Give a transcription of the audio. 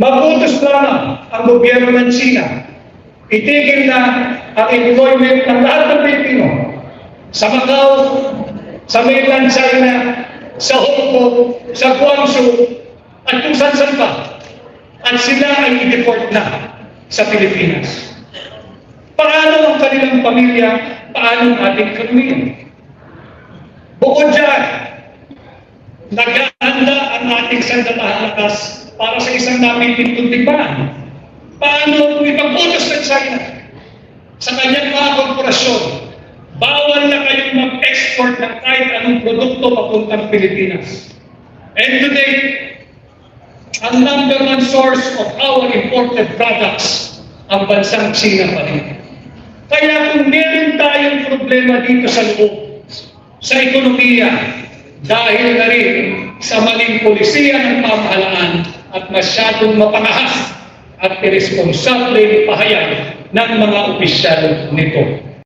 Mabutos lamang ang gobyerno ng China. Itigil na ang employment ng lahat ng Pilipino sa Macau, sa mainland China, sa Hong Kong, sa Guangzhou, at kung saan-saan pa. At sila ay i-deport na sa Pilipinas. Paano ang kanilang pamilya? Paano ang ating ekonomiya? Bukod dyan, naghahanda ang ating sandatahang lakas para sa isang napipintong digmaan. Paano kung ipag-utos ng China sa kanyang mga korporasyon, bawal na kayong mag-export ng kahit anong produkto papuntang Pilipinas. And today, ang number one source of our imported products, ang bansang China pa rin. Kaya kung meron tayong problema dito sa loob, sa ekonomiya, dahil na rin sa maling polisiya ng pamahalaan at masyadong mapangahas at irresponsable pahayag ng mga opisyal nito.